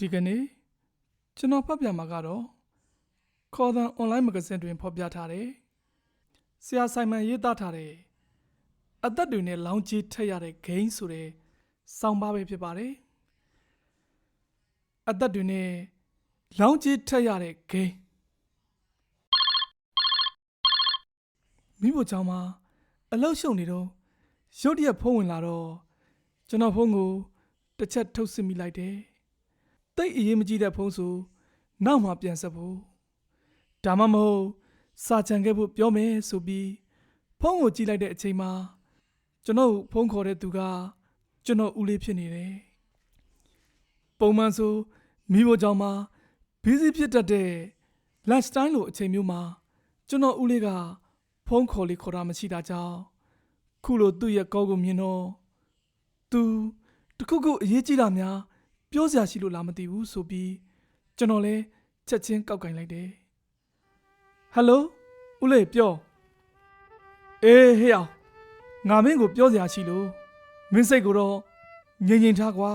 ဒီကနေ့ကျွန်တော်ဖတ်ပြမှာကတော့ခေါ်သံ online မဂဇင်းတွင်ဖော်ပြထားတဲ့ဆရာဆိုင်မန်ရေးသားထားတဲ့အသက်တွေနဲ့လောင်းကြီးထက်ရတဲ့ဂိမ်းဆိုတဲ့စောင်းပါပဲဖြစ်ပါတယ်အသက်တွေနဲ့လောင်းကြီးထက်ရတဲ့ဂိမ်းမိဖို့ချောင်းမှာအလောက်ရှုံနေတော့ရုတ်တရက်ဖုံးဝင်လာတော့ကျွန်တော်ဖုန်းကိုတစ်ချက်ထုတ်စစ်မိလိုက်တယ် တိတ်အရေးမကြီးတဲ့ဖုန်းဆိုနောက်မှပြန်ဆက်ဖို့ဒါမှမဟုတ်စာချန်ခဲ့ဖို့ပြောမယ်ဆိုပြီးဖုန်းကိုကြည့်လိုက်တဲ့အချိန်မှာကျွန်တော်ဖုန်းခေါ်တဲ့သူကကျွန်တော်ဦးလေးဖြစ်နေတယ်ပုံမှန်ဆိုမိဖို့ကြောင့်မှာဘီဇီဖြစ်တတ်တဲ့ lunch time လိုအချိန်မျိုးမှာကျွန်တော်ဦးလေးကဖုန်းခေါ်လေးခေါ်တာမရှိတာကြောင့်ခုလိုသူ့ရဲ့ကောကိုမြင်တော့သူတခုခုအရေးကြီးတာများ ပြောစရာရှိလို့လားမသိဘူးဆိုပြီးကျွန်တော်လည်းချက်ချင်းကောက်ကင်လိုက်တယ်ဟယ်လိုဦးလေးပြောအေးဟေ့အောင်ငါမင်းကိုပြောစရာရှိလို့မင်းစိတ်ကိုတော့ငြိမ်ငြိမ်ထားကွာ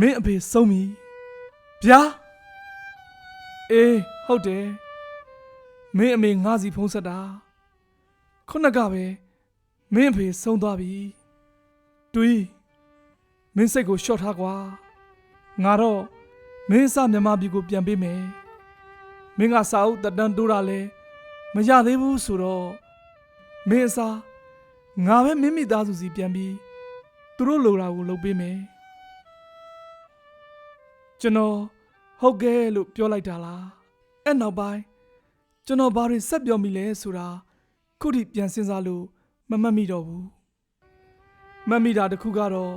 မင်းအဖေဆုံးပြီဗျာအေးဟုတ်တယ်မင်းအမေငါစီဖုံးဆက်တာခုနကပဲမင်းအဖေဆုံးသွားပြီတွေး မင်းစိတ်ကိုလျှော့ထားကွာငါတော့မင်းအစမြန်မာပြည်ကိုပြန်ပေးမယ်မင်းကစာအုပ်တက်တန်းတိုးတာလဲမရသေးဘူးဆိုတော့မင်းအစားငါပဲမင်းမိသားစုစီပြန်ပြီးသူတို့လိုတာကိုလုပ်ပေးမယ်ကျွန်တော်ဟုတ်ကဲ့လို့ပြောလိုက်တာလားအဲ့နောက်ပိုင်းကျွန်တော်ဘာတွေဆက်ပြောမိလဲဆိုတာခုထိပြန်စဉ်းစားလို့မမှတ်မိတော့ဘူးမှတ်မိတာတစ်ခုကတော့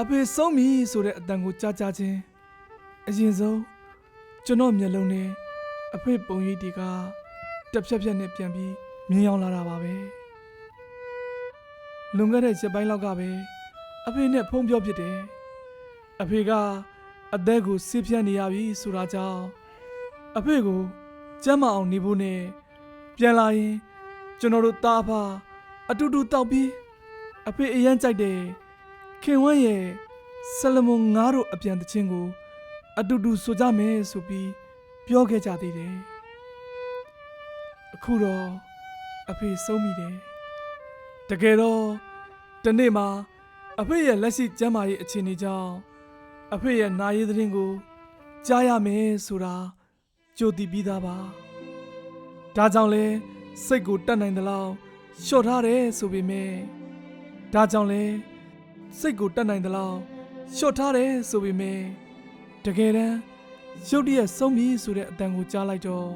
အဖေဆုံးပြီဆိုတဲ့အတန်ကိုကြားကြားချင်းအရင်ဆုံးကျွန်တော်မျက်လုံးနဲ့အဖေပုံရိပ်တွေကတစ်ဖြက်ဖြက်နဲ့ပြန်ပြီးမြင်အောင်လာတာပါပဲလွန်ခဲ့တဲ့ချက်ပိုင်းလောက်ကပဲအဖေနဲ့ဖုန်းပြောဖြစ်တယ်အဖေကအသက်ကိုဆေးပြတ်နေရပြီဆိုတာကြောင့်အဖေကိုကျမ်းမအောင်နေဖို့နဲ့ပြန်လာရင်ကျွန်တော်တို့တားဖာအတူတူတောက်ပြီးအဖေအရန်ကြိုက်တယ် ခင်ဝမ်းရဲ့ဆလမွန်ငါတို့အပြန်တခြင်းကို အတူတူဆိုကြမယ်ဆိုပြီးပြောခဲ့ကြသေးတယ်အခုတော့အဖေဆုံးမိတယ်တကယ်တော့ဒီနေ့မှာအဖေရဲ့လက်ရှိကျမ်းမာရေးအခြေအနေကြောင့်အဖေရဲ့နာရေးသတင်းကိုကြားရမယ်ဆိုတာကြိုတည်ပြီးသားပါဒါကြောင့်လဲစိတ်ကိုတတ်နိုင်သလောက်လျှော့ထားတယ်ဆိုပေမဲ့ဒါကြောင့်လဲ စိတ်ကိုတတ်နိုင်သလောက်လျှော့ထားတယ်ဆိုပေမဲ့တကယ်တမ်းရုတ်တရက်ဆုံးပြီဆိုတဲ့အတန်ကိုကြားလိုက်တော့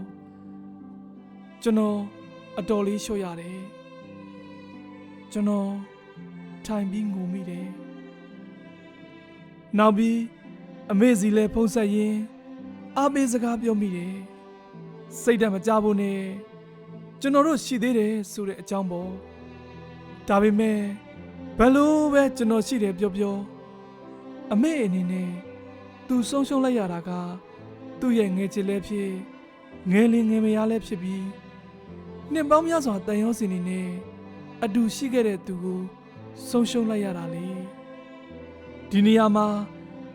ကျွန်တော်အတော်လေးလျှော့ရတယ်ကျွန်တော်ထိုင်ပြီးငိုမိတယ်နောက်ပြီးအမေစီလဲဖုံးဆက်ရင်အားပေးစကားပြောမိတယ်စိတ်ဓာတ်မကြဖို့နဲ့ကျွန်တော်တို့ရှိသေးတယ်ဆိုတဲ့အကြောင်းပေါ့ဒါပေမဲ့ ဘယ်လိုပဲကျွန်တော်ရှိတယ်ပြောပြောအမေအနေနဲ့သူဆုံးရှုံးလိုက်ရတာက သူ့ရဲ့ငယ်ချစ်လည်းဖြစ်ငယ်လင်ငယ်မယားလည်းဖြစ်ပြီးနှစ်ပေါင်းများစွာတန်ရုံးစင်နေနဲ့အတူရှိခဲ့တဲ့သူကိုဆုံးရှုံးလိုက်ရတာလေဒီနေရာမှာ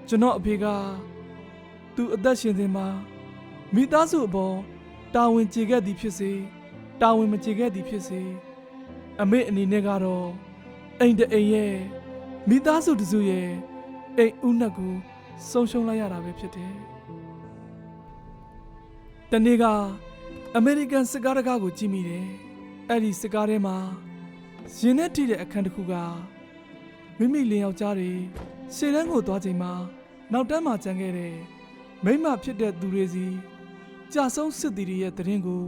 ကျွန်တော်အဖေကသူအသက်ရှင်စဉ်မှာမိသားစုအပေါ်တာဝန်ကျေခဲ့သည်ဖြစ်စေတာဝန်မကျေခဲ့သည်ဖြစ်စေအမေအနေနဲ့ကတော့ အိမ်တအိမ်ရဲ့မိသားစုတစုရဲ့အိမ်ဦးနှက်ကိုဆုံးရှုံးလိုက်ရတာပဲဖြစ်တယ်။တနေ့ကအမေရိကန်စစ်ကားတကားကိုကြည့်မိတယ်။အဲ့ဒီစစ်ကားထဲမှာရင်နဲ့ထိတဲ့အခန်းတစ်ခုကမိမိလင်ယောက်ျားတွေရှေ့တန်းကိုသွားချိန်မှာနောက်တန်းမှာကြံခဲ့တဲ့မိမဖြစ်တဲ့သူတွေစီကြာဆုံးစစ်သည်တွေရဲ့တရင်ကို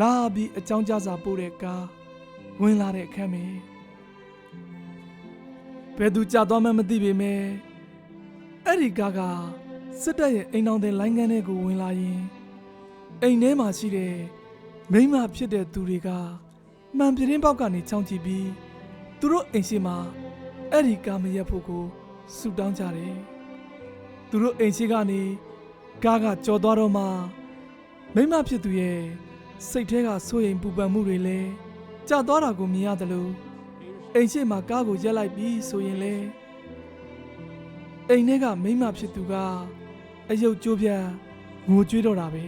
လာပြီးအကြောင်းကြားစာပို့တဲ့ကားဝင်လာတဲ့အခန်းမှာ ဘယ်သူကြာသွားမှန်းမသိပေမဲ့အဲ့ဒီကားကစစ်တပ်ရဲ့အိမ်တော်တဲ့လိုင်းကန်းထဲကိုဝင်လာရင်အိမ်ထဲမှာရှိတဲ့မိန်းမဖြစ်တဲ့သူတွေကမှန်ပြင်းပေါက်ကနေချောင်းကြည့်ပြီးသူတို့အိမ်ရှိမှာအဲ့ဒီကားမရက်ဖို့ကိုဆူတောင်းကြတယ်သူတို့အိမ်ရှိကနေကားကကြော်သွားတော့မှမိန်းမဖြစ်သူရဲ့စိတ်ထဲကစိုးရိမ်ပူပန်မှုတွေလည်းကြာသွားတာကိုမြင်ရတယ်လို့ အိမ်ရှိမှာကားကိုရက်လိုက်ပြီးဆိုရင်လေအိမ်ထဲကမိန်းမဖြစ်သူကအယုတ်ကျိုးပြတ်ငိုကြွေးတော့တာပဲ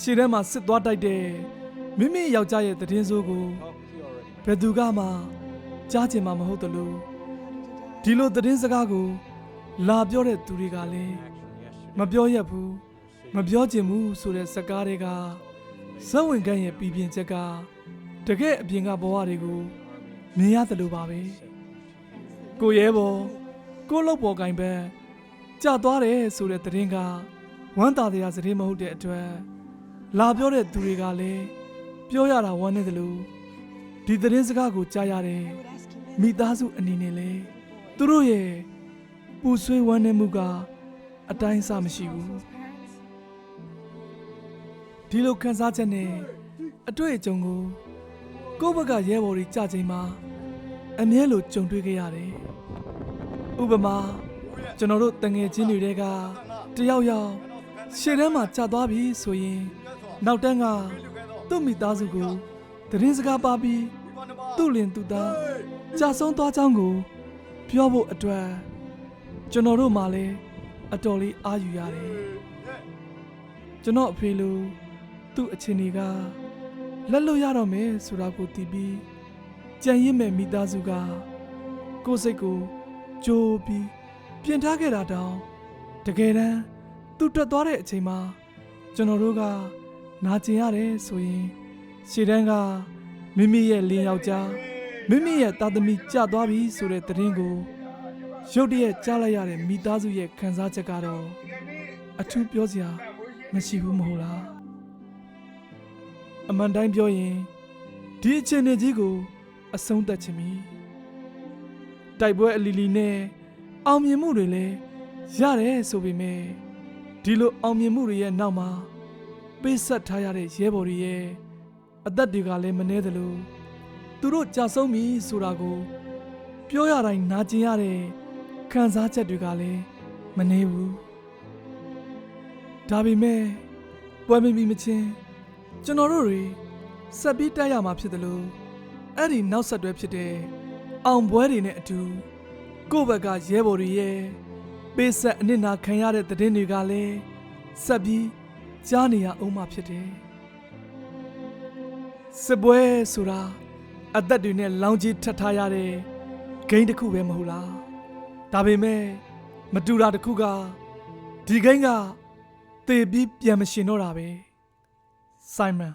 ရှေ့ထဲမှာစစ်သွားတိုက်တဲ့မိမိယောက်ျားရဲ့သတင်းဆိုးကိုဘယ်သူကမှကြားချင်မှာမဟုတ်တယ်လို့ဒီလိုသတင်းစကားကို လာပြောတဲ့သူတွေကလည်းမပြောရက်ဘူးမပြောချင်ဘူးဆိုတဲ့စကားတွေကဇက်ဝင်ကန်းရဲ့ပြည်ပြင်းချက်က တကယ်အပြင်ကဘဝတွေကိုမြင်ရတယ်လို့ပါပဲကိုရဲဘော်ကိုလုတ်ပေါ်ကင်ဘက်ကြာသွားတယ်ဆိုတဲ့သတင်းကဝမ်းသာတရားသတင်းမဟုတ်တဲ့အတွက်လာပြောတဲ့သူတွေကလည်းပြောရတာဝမ်းနေတယ်လို့ဒီသတင်းစကားကိုကြားရတဲ့မိသားစုအနေနဲ့လေသူတို့ရဲ့ပူဆွေးဝမ်းနေမှုကအတိုင်းအဆမရှိဘူးဒီလိုခံစားချက်နဲ့အတွေ့အကြုံကို ကိုယ့်ဘက်ကရဲဘော်တွေကြချိန်မှာအမြဲလိုကြုံတွေ့ခဲ့ရတယ်ဥပမာကျွန်တော်တို့တငယ်ချင်းတွေတဲကတယောက်ယောက်ရှေ့တန်းမှာကြာသွားပြီဆိုရင် နောက်တန်းကသူ့မိသားစုကိုသတင်းစကားပါပြီးသူ့လင်သူ့သားကြာဆုံးသွားကြောင်းကို ပြောဖို့အတွက်ကျွန်တော်တို့မှလည်းအတော်လေးအားယူရတယ်ကျွန်တော်အဖေလိုသူ့အချင်းတွေက လက်လွတ်ရတော့မယ်ဆိုတာကိုသိပြီးကြံရစ်မဲ့မိသားစုကကိုယ်စိတ်ကိုကြိုးပြီးပြင်ထားခဲ့တာတောင်တကယ်တမ်းသူတက်သွားတဲ့အချိန်မှာကျွန်တော်တို့ကနာကျင်ရတယ်ဆိုရင်ရှေ့တန်းကမိမိရဲ့လင်းယောက်ျားမိမိရဲ့သားသမီးကြာသွားပြီဆိုတဲ့သတင်းကိုရုတ်တရက်ကြားလိုက်ရတဲ့မိသားစုရဲ့ခံစားချက်ကတော့အထူးပြောစရာမရှိဘူးမဟုတ်လား အမှန်တိုင်းပြောရင်ဒီအခြေအနေကြီးကို အဆုံးသတ်ခြင်းမီတိုက်ပွဲအလီလီနဲ့အောင်မြင်မှုတွေလည်းရတယ်ဆိုပေမဲ့ဒီလိုအောင်မြင်မှုတွေရဲ့နောက်မှာပေးဆက်ထားရတဲ့ရဲဘော်တွေရဲ့အသက်တွေကလည်းမနှဲသလိုသူတို့ကြာဆုံးပြီဆိုတာကို ပြောရတိုင်းနာကျင်ရတဲ့ခံစားချက်တွေကလည်းမနှေးဘူးဒါပေမဲ့ပွဲမမီမချင်း ကျွန်တော်တို့တွေဆက်ပြီးတက်ရမှာဖြစ်တယ်လို့အဲ့ဒီနောက်ဆက်တွဲဖြစ်တဲ့အောင်ပွဲတွေနဲ့အတူကိုယ့်ဘက်ကရဲဘော်တွေရဲ့ပေးဆက်အနစ်နာခံရတဲ့သတင်းတွေကလည်းဆက်ပြီးကြားနေရအောင်မှဖြစ်တယ်စစ်ပွဲဆိုတာအသက်တွေနဲ့လောင်ကြီးထပ်ထားရတဲ့ဂိမ်းတစ်ခုပဲမဟုတ်လားဒါပေမဲ့မတူတာတစ်ခုကဒီဂိမ်းကတေပြီးပြန်မရှင်တော့တာပဲ Simon